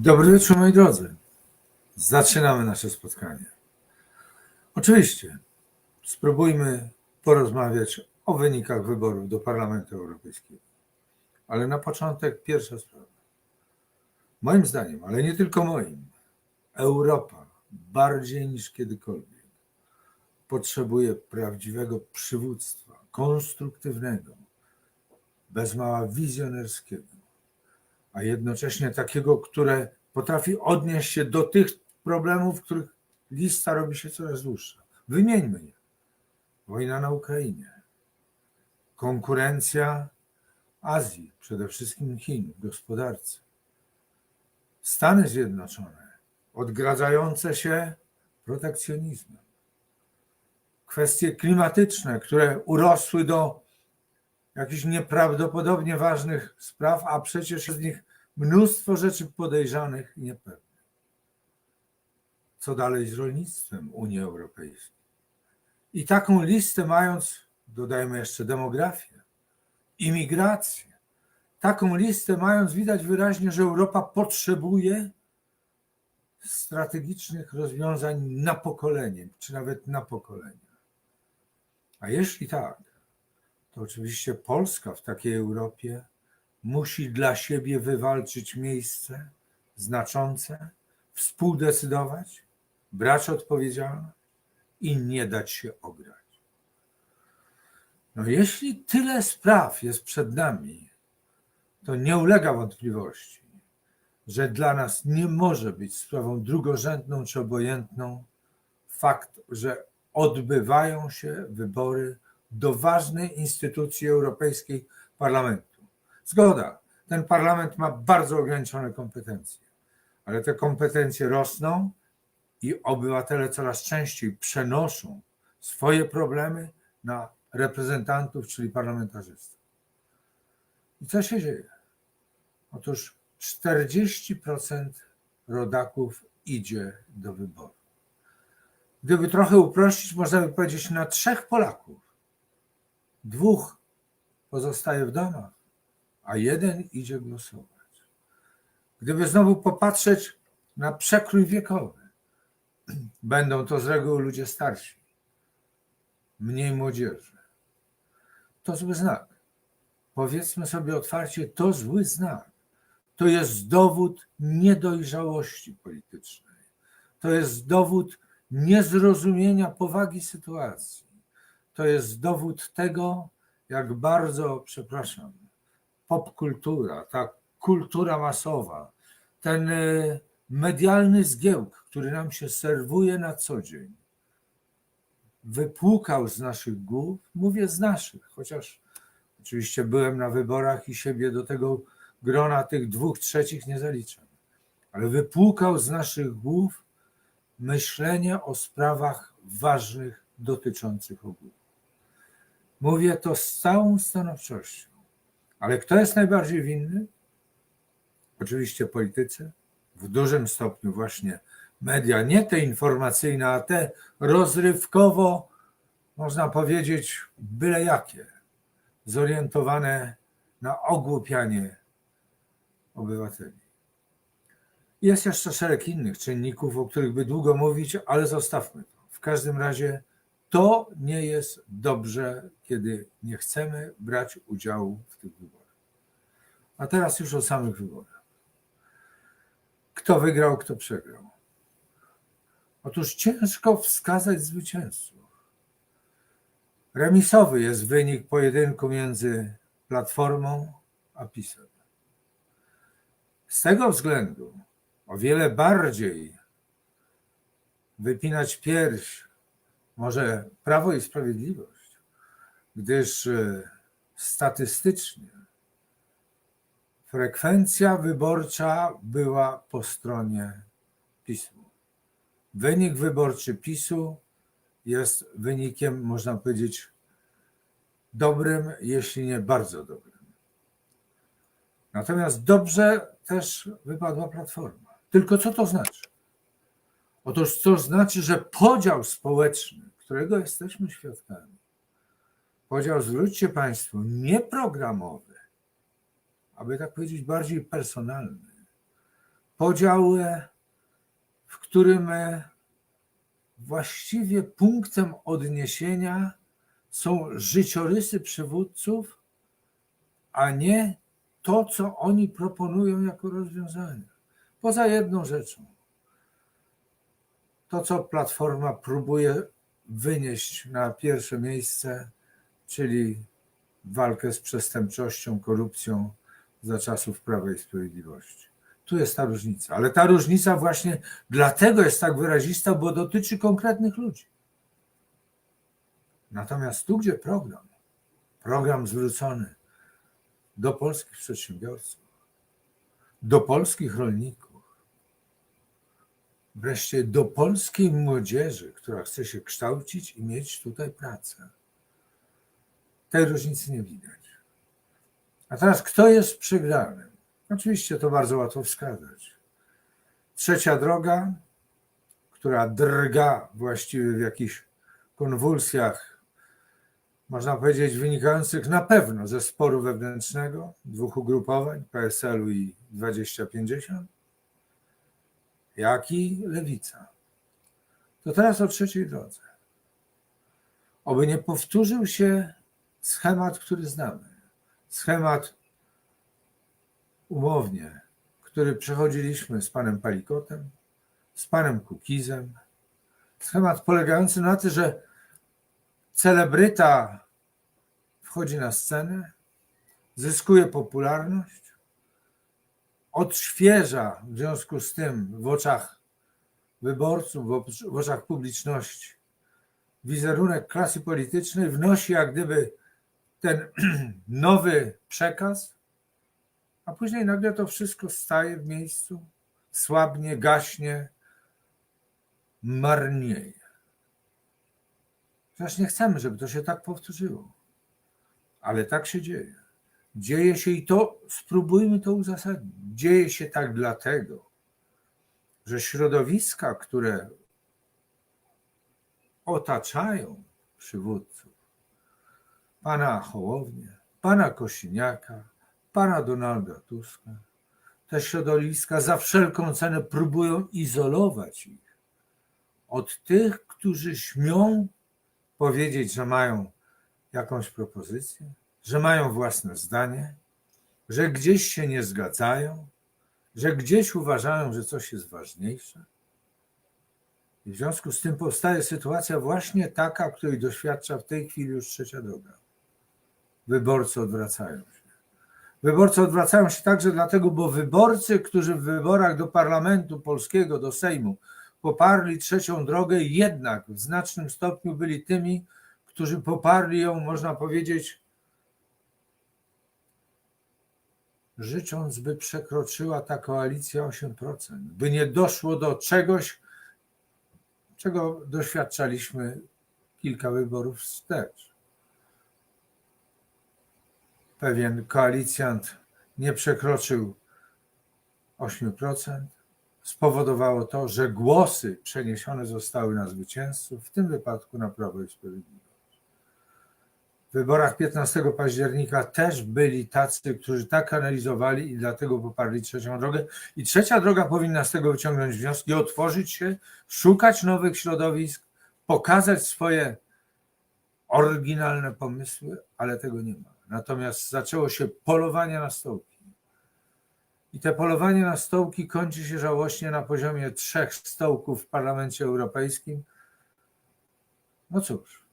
Dobry wieczór, moi drodzy. Zaczynamy nasze spotkanie. Oczywiście spróbujmy porozmawiać o wynikach wyborów do Parlamentu Europejskiego. Ale na początek pierwsza sprawa. Moim zdaniem, ale nie tylko moim, Europa bardziej niż kiedykolwiek potrzebuje prawdziwego przywództwa, konstruktywnego, bez mała wizjonerskiego a jednocześnie takiego, które potrafi odnieść się do tych problemów, których lista robi się coraz dłuższa. Wymieńmy je. Wojna na Ukrainie, konkurencja Azji, przede wszystkim Chin w gospodarce, Stany Zjednoczone, odgradzające się protekcjonizmem, kwestie klimatyczne, które urosły do jakichś nieprawdopodobnie ważnych spraw, a przecież z nich mnóstwo rzeczy podejrzanych i niepewnych. Co dalej z rolnictwem Unii Europejskiej? I taką listę mając, dodajmy jeszcze demografię, imigrację, taką listę mając, widać wyraźnie, że Europa potrzebuje strategicznych rozwiązań na pokolenie, czy nawet na pokolenia. A jeśli tak, to oczywiście Polska w takiej Europie musi dla siebie wywalczyć miejsce znaczące, współdecydować, brać odpowiedzialność i nie dać się ograć. No jeśli tyle spraw jest przed nami, to nie ulega wątpliwości, że dla nas nie może być sprawą drugorzędną czy obojętną fakt, że odbywają się wybory do ważnej instytucji europejskiej parlamentu. Zgoda, ten parlament ma bardzo ograniczone kompetencje, ale te kompetencje rosną i obywatele coraz częściej przenoszą swoje problemy na reprezentantów, czyli parlamentarzystów. I co się dzieje? Otóż 40% rodaków idzie do wyboru. Gdyby trochę uprościć, można by powiedzieć na trzech Polaków dwóch pozostaje w domach, a jeden idzie głosować. Gdyby znowu popatrzeć na przekrój wiekowy, będą to z reguły ludzie starsi, mniej młodzieży. To zły znak. Powiedzmy sobie otwarcie, to zły znak. To jest dowód niedojrzałości politycznej. To jest dowód niezrozumienia powagi sytuacji to jest dowód tego, jak bardzo, przepraszam, popkultura, ta kultura masowa, ten e, medialny zgiełk, który nam się serwuje na co dzień, wypłukał z naszych głów, mówię z naszych, chociaż oczywiście byłem na wyborach i siebie do tego grona tych dwóch trzecich nie zaliczam, ale wypłukał z naszych głów myślenie o sprawach ważnych dotyczących ogółu. Mówię to z całą stanowczością. Ale kto jest najbardziej winny? Oczywiście politycy, w dużym stopniu właśnie media, nie te informacyjne, a te rozrywkowo, można powiedzieć, byle jakie, zorientowane na ogłupianie obywateli. Jest jeszcze szereg innych czynników, o których by długo mówić, ale zostawmy to. W każdym razie to nie jest dobrze, kiedy nie chcemy brać udziału w tych wyborach. A teraz już o samych wyborach. Kto wygrał, kto przegrał? Otóż ciężko wskazać zwycięzców. Remisowy jest wynik pojedynku między Platformą a PiSem. Z tego względu o wiele bardziej wypinać pierś może Prawo i Sprawiedliwość, gdyż e, statystycznie frekwencja wyborcza była po stronie PiSu. Wynik wyborczy PiSu jest wynikiem, można powiedzieć, dobrym, jeśli nie bardzo dobrym. Natomiast dobrze też wypadła Platforma. Tylko co to znaczy? Otóż to znaczy, że podział społeczny, którego jesteśmy świadkami, podział, zwróćcie Państwo, nie programowy, aby tak powiedzieć bardziej personalny, podział, e, w którym e, właściwie punktem odniesienia są życiorysy przywódców, a nie to, co oni proponują jako rozwiązanie. Poza jedną rzeczą. To, co Platforma próbuje wynieść na pierwsze miejsce, czyli walkę z przestępczością, korupcją za czasów Prawa i Sprawiedliwości. Tu jest ta różnica. Ale ta różnica właśnie dlatego jest tak wyrazista, bo dotyczy konkretnych ludzi. Natomiast tu, gdzie program, program zwrócony do polskich przedsiębiorców, do polskich rolników, wreszcie do polskiej młodzieży, która chce się kształcić i mieć tutaj pracę. Tej różnicy nie widać. A teraz, kto jest przegranym? Oczywiście to bardzo łatwo wskazać. Trzecia droga, która drga właściwie w jakichś konwulsjach, można powiedzieć, wynikających na pewno ze sporu wewnętrznego dwóch ugrupowań, PSL-u i 2050, jak i lewica. To teraz o trzeciej drodze. Oby nie powtórzył się schemat, który znamy. Schemat umownie, który przechodziliśmy z panem Palikotem, z panem Kukizem. Schemat polegający na tym, że celebryta wchodzi na scenę, zyskuje popularność, odświeża w związku z tym w oczach wyborców, w oc- w oczach publiczności wizerunek klasy politycznej, wnosi jak gdyby ten nowy przekaz, a później nagle to wszystko staje w miejscu, słabnie, gaśnie, marnieje. Przecież nie chcemy, żeby to się tak powtórzyło. Ale tak się dzieje. Dzieje się i to spróbujmy to uzasadnić. Dzieje się tak dlatego, że środowiska, które otaczają przywódców, pana Hołownię, pana Kosiniaka, pana Donalda Tuska, te środowiska za wszelką cenę próbują izolować ich od tych, którzy śmią powiedzieć, że mają jakąś propozycję, że mają własne zdanie, że gdzieś się nie zgadzają, że gdzieś uważają, że coś jest ważniejsze. I w związku z tym powstaje sytuacja właśnie taka, której doświadcza w tej chwili już trzecia droga. Wyborcy odwracają się. Wyborcy odwracają się także dlatego, bo wyborcy, którzy w wyborach do Parlamentu Polskiego, do Sejmu poparli trzecią drogę, jednak w znacznym stopniu byli tymi, którzy poparli ją, można powiedzieć, życząc, by przekroczyła ta koalicja 8%, by nie doszło do czegoś, czego doświadczaliśmy kilka wyborów wstecz. Pewien koalicjant nie przekroczył 8%. Spowodowało to, że głosy przeniesione zostały na zwycięzców, w tym wypadku na Prawo i Sprawiedliwość. W wyborach 15 października też byli tacy, którzy tak analizowali i dlatego poparli trzecią drogę. I trzecia droga powinna z tego wyciągnąć wnioski, otworzyć się, szukać nowych środowisk, pokazać swoje oryginalne pomysły, ale tego nie ma. Natomiast zaczęło się polowanie na stołki. I te polowanie na stołki kończy się żałośnie na poziomie trzech stołków w Parlamencie Europejskim. No cóż,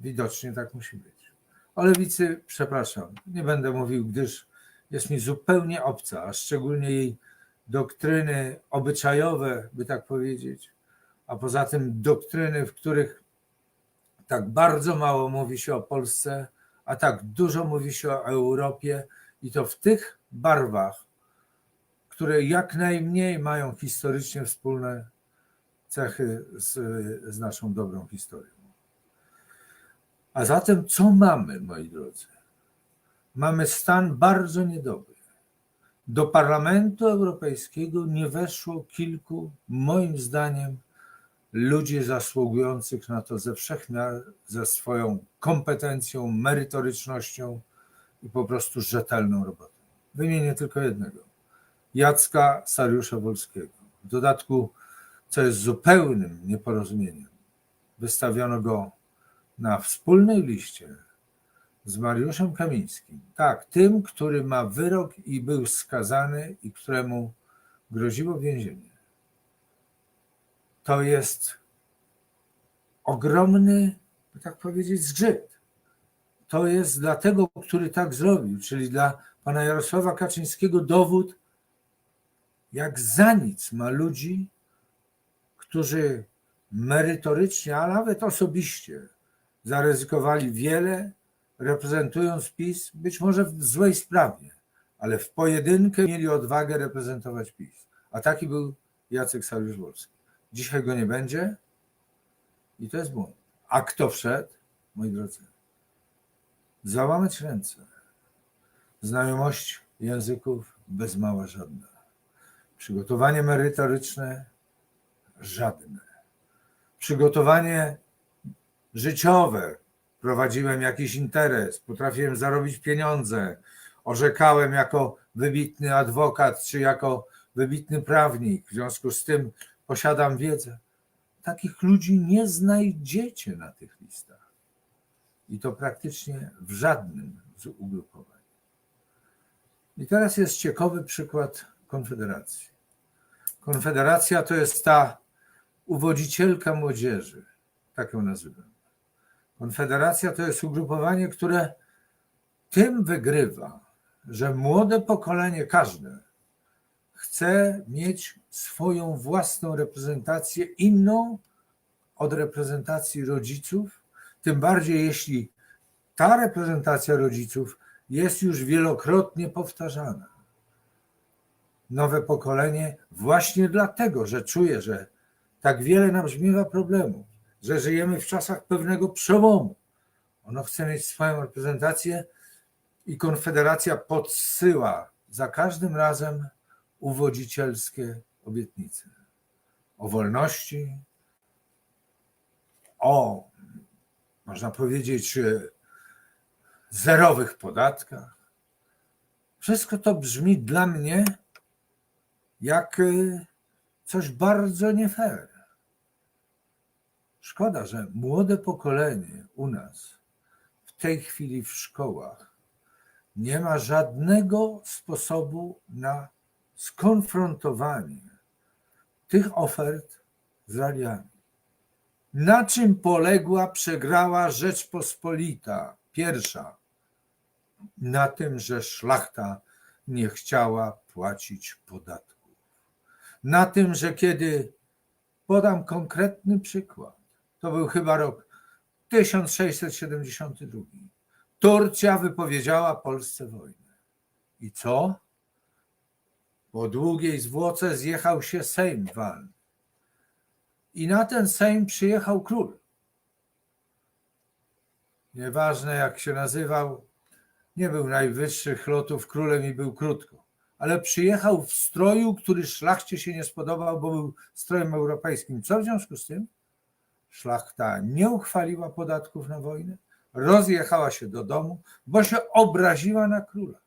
widocznie tak musi być. O lewicy, przepraszam, nie będę mówił, gdyż jest mi zupełnie obca, a szczególnie jej doktryny obyczajowe, by tak powiedzieć, a poza tym doktryny, w których tak bardzo mało mówi się o Polsce, a tak dużo mówi się o Europie i to w tych barwach, które jak najmniej mają historycznie wspólne cechy z, z naszą dobrą historią. A zatem co mamy, moi drodzy? Mamy stan bardzo niedobry. Do Parlamentu Europejskiego nie weszło kilku, moim zdaniem, ludzi zasługujących na to ze wszech miar, ze swoją kompetencją, merytorycznością i po prostu rzetelną robotą. Wymienię tylko jednego. Jacka Sariusza Wolskiego. W dodatku, co jest zupełnym nieporozumieniem, wystawiono go na wspólnej liście z Mariuszem Kamińskim. Tak, tym, który ma wyrok i był skazany i któremu groziło więzienie. To jest ogromny, tak powiedzieć, zgrzyt. To jest dla tego, który tak zrobił, czyli dla pana Jarosława Kaczyńskiego dowód, jak za nic ma ludzi, którzy merytorycznie, a nawet osobiście zaryzykowali wiele, reprezentując PiS, być może w złej sprawie, ale w pojedynkę mieli odwagę reprezentować PiS. A taki był Jacek Sariusz-Wolski. Dzisiaj go nie będzie i to jest błąd. A kto wszedł, moi drodzy? Załamać ręce. Znajomość języków bez mała żadna. Przygotowanie merytoryczne żadne. Przygotowanie życiowe. Prowadziłem jakiś interes, potrafiłem zarobić pieniądze, orzekałem jako wybitny adwokat czy jako wybitny prawnik. W związku z tym posiadam wiedzę. Takich ludzi nie znajdziecie na tych listach. I to praktycznie w żadnym z ugrupowań. I teraz jest ciekawy przykład Konfederacji. Konfederacja to jest ta uwodzicielka młodzieży, tak ją nazywam. Konfederacja to jest ugrupowanie, które tym wygrywa, że młode pokolenie, każde, chce mieć swoją własną reprezentację, inną od reprezentacji rodziców, tym bardziej jeśli ta reprezentacja rodziców jest już wielokrotnie powtarzana. Nowe pokolenie właśnie dlatego, że czuje, że tak wiele nabrzmiewa problemów, że żyjemy w czasach pewnego przełomu. Ono chce mieć swoją reprezentację i Konfederacja podsyła za każdym razem uwodzicielskie obietnice o wolności, o, można powiedzieć, zerowych podatkach. Wszystko to brzmi dla mnie jak coś bardzo nie fair. Szkoda, że młode pokolenie u nas w tej chwili w szkołach nie ma żadnego sposobu na skonfrontowanie tych ofert z realiami. Na czym poległa, przegrała Rzeczpospolita pierwsza? Na tym, że szlachta nie chciała płacić podatków. Na tym, że kiedy podam konkretny przykład, to był chyba rok 1672. Turcja wypowiedziała Polsce wojnę. I co? Po długiej zwłoce zjechał się Sejm walny. I na ten Sejm przyjechał król. Nieważne jak się nazywał, nie był najwyższych lotów królem i był krótko, ale przyjechał w stroju, który szlachcie się nie spodobał, bo był strojem europejskim. Co w związku z tym? Szlachta nie uchwaliła podatków na wojnę, rozjechała się do domu, bo się obraziła na króla.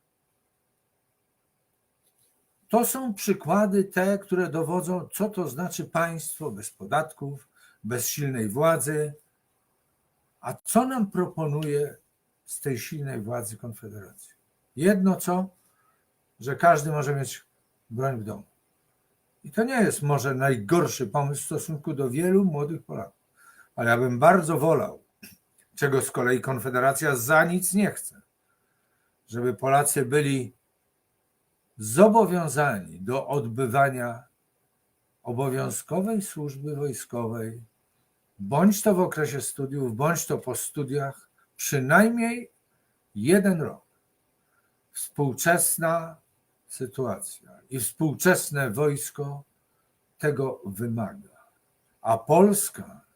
To są przykłady te, które dowodzą, co to znaczy państwo bez podatków, bez silnej władzy. A co nam proponuje z tej silnej władzy Konfederacji? Jedno co, że każdy może mieć broń w domu. I to nie jest może najgorszy pomysł w stosunku do wielu młodych Polaków, ale ja bym bardzo wolał, czego z kolei Konfederacja za nic nie chce, żeby Polacy byli zobowiązani do odbywania obowiązkowej służby wojskowej, bądź to w okresie studiów, bądź to po studiach, przynajmniej jeden rok. Współczesna sytuacja i współczesne wojsko tego wymaga. A Polska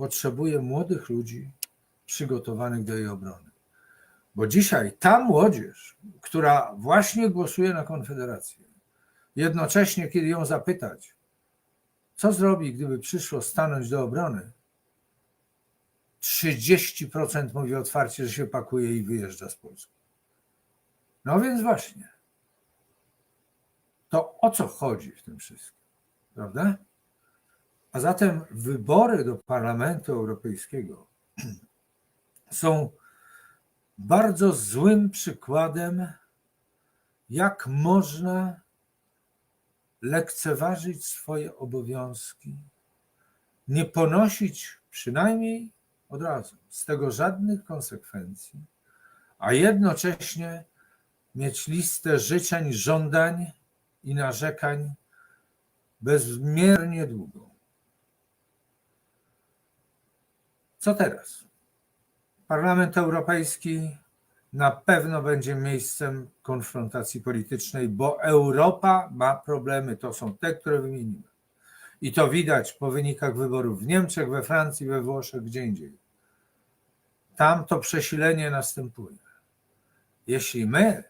potrzebuje młodych ludzi przygotowanych do jej obrony. Bo dzisiaj ta młodzież, która właśnie głosuje na Konfederację, jednocześnie, kiedy ją zapytać, co zrobi, gdyby przyszło stanąć do obrony, 30% mówi otwarcie, że się pakuje i wyjeżdża z Polski. No więc właśnie. to o co chodzi w tym wszystkim? Prawda? A zatem wybory do Parlamentu Europejskiego są bardzo złym przykładem, jak można lekceważyć swoje obowiązki, nie ponosić przynajmniej od razu z tego żadnych konsekwencji, a jednocześnie mieć listę życzeń, żądań i narzekań bezmiernie długą. Co teraz? Parlament Europejski na pewno będzie miejscem konfrontacji politycznej, bo Europa ma problemy. To są te, które wymieniłem. I to widać po wynikach wyborów w Niemczech, we Francji, we Włoszech, gdzie indziej. Tam to przesilenie następuje. Jeśli my,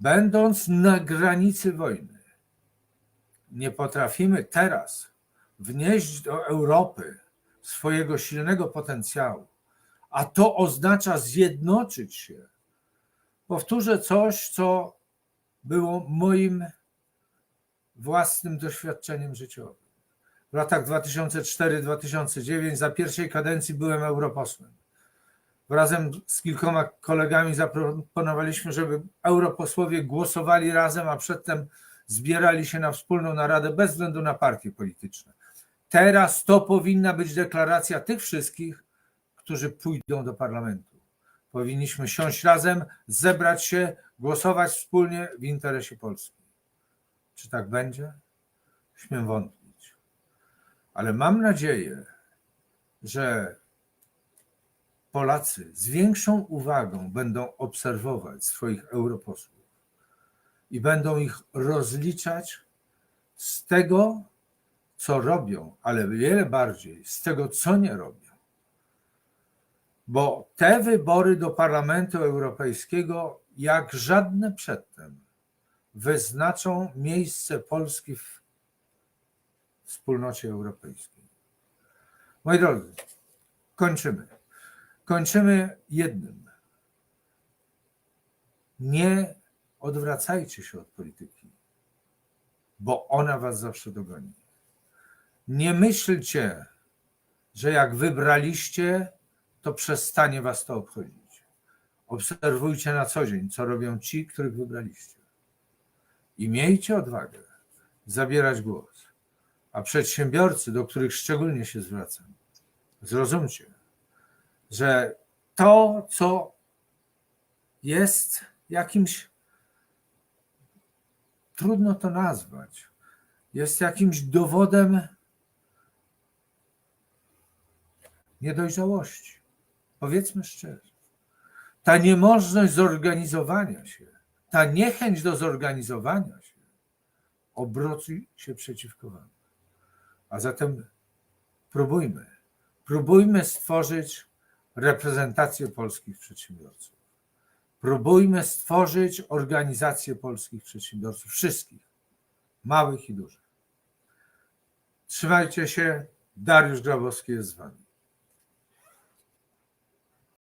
będąc na granicy wojny, nie potrafimy teraz wnieść do Europy swojego silnego potencjału, a to oznacza zjednoczyć się. Powtórzę coś, co było moim własnym doświadczeniem życiowym. W latach 2004-2009 za pierwszej kadencji byłem europosłem. Razem z kilkoma kolegami zaproponowaliśmy, żeby europosłowie głosowali razem, a przedtem zbierali się na wspólną naradę bez względu na partie polityczne. Teraz to powinna być deklaracja tych wszystkich, którzy pójdą do parlamentu. Powinniśmy siąść razem, zebrać się, głosować wspólnie w interesie Polski. Czy tak będzie? Śmiem wątpić. Ale mam nadzieję, że Polacy z większą uwagą będą obserwować swoich europosłów i będą ich rozliczać z tego, co robią, ale wiele bardziej z tego, co nie robią. Bo te wybory do Parlamentu Europejskiego, jak żadne przedtem, wyznaczą miejsce Polski w wspólnocie europejskiej. Moi drodzy, kończymy. Kończymy jednym. Nie odwracajcie się od polityki, bo ona was zawsze dogoni. Nie myślcie, że jak wybraliście, to przestanie was to obchodzić. Obserwujcie na co dzień, co robią ci, których wybraliście. I miejcie odwagę zabierać głos. A przedsiębiorcy, do których szczególnie się zwracam, zrozumcie, że to, co jest jakimś, trudno to nazwać, jest jakimś dowodem niedojrzałości. Powiedzmy szczerze. Ta niemożność zorganizowania się, ta niechęć do zorganizowania się obróci się przeciwko Wam. A zatem próbujmy, próbujmy stworzyć reprezentację polskich przedsiębiorców. Próbujmy stworzyć organizację polskich przedsiębiorców, wszystkich, małych i dużych. Trzymajcie się. Dariusz Grabowski jest z Wami.